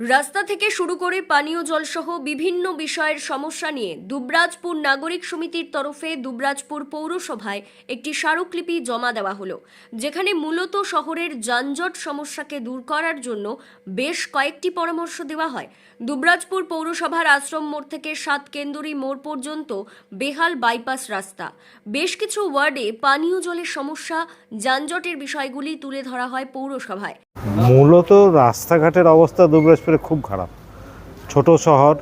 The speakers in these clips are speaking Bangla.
রাস্তা থেকে শুরু করে পানীয় জল সহ বিভিন্ন বিষয়ের সমস্যা নিয়ে দুবরাজপুর নাগরিক সমিতির তরফে দুবরাজপুর পৌরসভায় একটি স্মারকলিপি জমা দেওয়া হলো, যেখানে মূলত শহরের যানজট সমস্যাকে দূর করার জন্য বেশ কয়েকটি পরামর্শ দেওয়া হয়। দুবরাজপুর পৌরসভার আশ্রম মোড় থেকে সাত কেন্দুরি মোড় পর্যন্ত বেহাল বাইপাস রাস্তা। বেশ কিছু ওয়ার্ডে পানীয় জলের সমস্যা, যানজটের বিষয়গুলি তুলে ধরা হয় পৌরসভায়। মূলত রাস্তাঘাটের অবস্থা দুবরাজপুরে খুব খারাপ। ছোট শহর,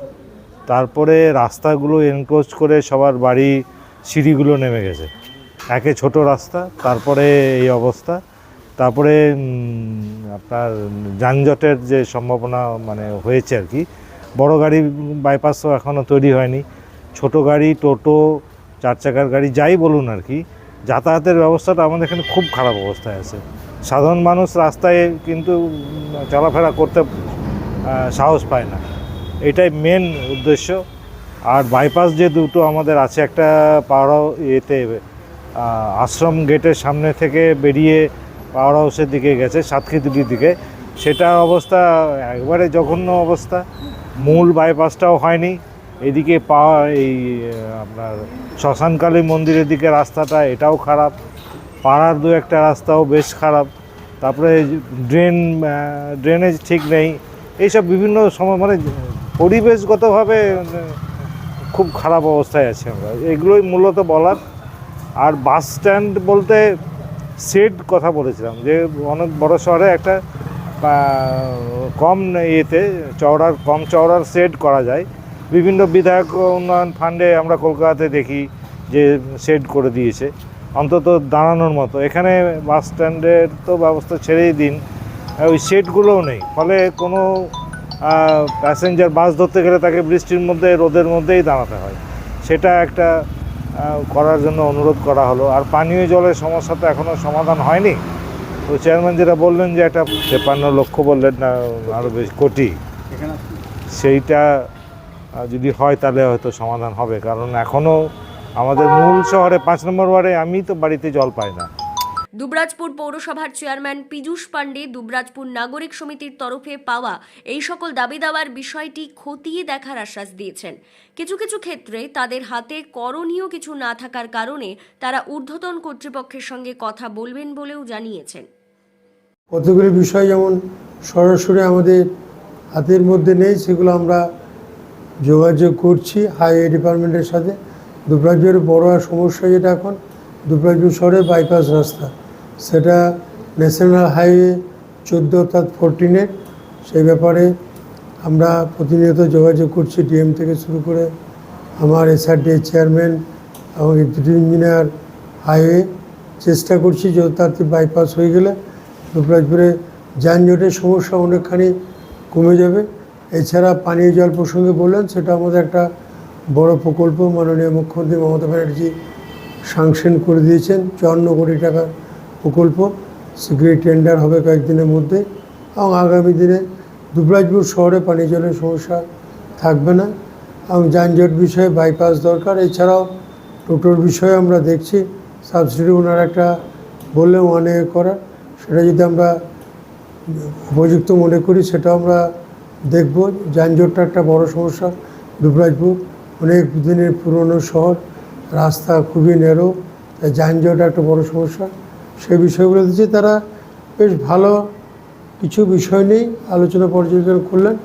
তারপরে রাস্তাগুলো এনক্লোজ করে সবার বাড়ি, সিঁড়িগুলো নেমে গেছে। একে ছোট রাস্তা, তারপরে এই অবস্থা। তারপরে আপনার যানজটের যে সম্ভাবনা মানে হয়েছে আর কি, বড় গাড়ি বাইপাসও এখনও তৈরি হয়নি। ছোট গাড়ি, টোটো, চার চাকার গাড়ি, যাই বলুন আর কি, যাতায়াতের ব্যবস্থাটা আমাদের এখানে খুব খারাপ অবস্থায় আছে। সাধারণ মানুষ রাস্তায় কিন্তু চলাফেরা করতে সাহস পায় না। এটাই মেন উদ্দেশ্য। আর বাইপাস যে দুটো আমাদের আছে, একটা পাওয়ার ইয়েতে আশ্রম গেটের সামনে থেকে বেরিয়ে পাওয়ার হাউসের দিকে গেছে সাতক্ষীতুলির দিকে। সেটা অবস্থা একবারে জঘন্য অবস্থা। মূল বাইপাসটাও হয়নি। এদিকে পাওয়া এই আপনার শ্মশানকালী মন্দিরের দিকে রাস্তাটা, এটাও খারাপ। পাড়ার দু একটা রাস্তাও বেশ খারাপ। তারপরে ড্রেন ড্রেনেজ ঠিক নেই। এইসব বিভিন্ন সময় মানে পরিবেশগতভাবে খুব খারাপ অবস্থায় আছে আমরা। এগুলোই মূলত বলার। আর বাস স্ট্যান্ড বলতে সেট কথা বলেছিলাম, যে অনেক বড় শহরে একটা কম ইয়েতে, চওড়ার, কম চওড়ার সেট করা যায়। বিভিন্ন বিধায়ক উন্নয়ন ফান্ডে আমরা কলকাতাতে দেখি যে সেট করে দিয়েছে, অন্তত দাঁড়ানোর মতো। এখানে বাস স্ট্যান্ডের তো ব্যবস্থা ছেড়েই দিন। ওই সেটগুলোও নেই। ফলে কোনো প্যাসেঞ্জার বাস ধরতে গেলে তাকে বৃষ্টির মধ্যে রোদের মধ্যেই দাঁড়াতে হয়। সেটা একটা করার জন্য অনুরোধ করা হলো। আর পানীয় জলের সমস্যা তো এখনও সমাধান হয়নি। তো চেয়ারম্যান যেটা বললেন যে একটা তেপান্ন লক্ষ বললেন না আরও বেশ কোটি। সেইটা যদি হয় তাহলে হয়তো সমাধান হবে। কারণ এখনও আমাদের মূল শহরে পাঁচ নম্বর ওয়ার্ডে আমি তো বাড়িতে জল পাই না। দুবরাজপুর পৌরসভার চেয়ারম্যান পীযূষ পাণ্ডে দুবরাজপুর নাগরিক সমিতির তরফে পাওয়া এই সকল দাবি দাওয়ার বিষয়টি খতিয়ে দেখার আশ্বাস দিয়েছেন। কিছু কিছু ক্ষেত্রে তাদের হাতে করণীয় কিছু না থাকার কারণে তারা ঊর্ধ্বতন কর্তৃপক্ষের সঙ্গে কথা বলবেন বলেও জানিয়েছেন। কতগুলি বিষয় যেমন সরাসরি আমাদের হাতের মধ্যে নেই, সেগুলো আমরা যোগাযোগ করছি হাইওয়ে ডিপার্টমেন্টের সাথে। দুবরাজপুরের বড় সমস্যা যেটা এখন, দুবরাজপুর শহরে বাইপাস রাস্তা। সেটা ন্যাশনাল হাইওয়ে চোদ্দ অর্থাৎ ফোরটিনের সেই ব্যাপারে আমরা প্রতিনিয়ত যোগাযোগ করছি ডিএম থেকে শুরু করে আমার এসআরডি চেয়ারম্যান এবং দুটি ইঞ্জিনিয়ার হাইওয়ে। চেষ্টা করছি যত তাড়াতাড়ি বাইপাস হয়ে গেলে দুবরাজপুরে যানজটের সমস্যা অনেকখানি কমে যাবে। এছাড়া পানীয় জল প্রসঙ্গে বললেন, সেটা আমাদের একটা বড় প্রকল্প। মাননীয় মুখ্যমন্ত্রী মমতা ব্যানার্জি সাংশন করে দিয়েছেন, চুয়ান্ন কোটি টাকার প্রকল্প শীঘ্রই টেন্ডার হবে কয়েকদিনের মধ্যে এবং আগামী দিনে দুবরাজপুর শহরে পানীয় জলের সমস্যা থাকবে না এবং যানজট বিষয়ে বাইপাস দরকার। এছাড়াও টোটোর বিষয়ে আমরা দেখছি সাবসিডি ওনার একটা বললেন ওয়ান এ করা সেটা যদি আমরা উপযুক্ত মনে করি সেটা আমরা দেখব। যানজটটা একটা বড় সমস্যা। দুবরাজপুর অনেক দিনের পুরনো শহর, রাস্তা খুবই নেরো তাই যানজট একটা বড় সমস্যা। সেই বিষয়গুলো দিচ্ছে তারা বেশ ভালো কিছু বিষয় নিয়ে আলোচনা পর্যালোচনা করলেন।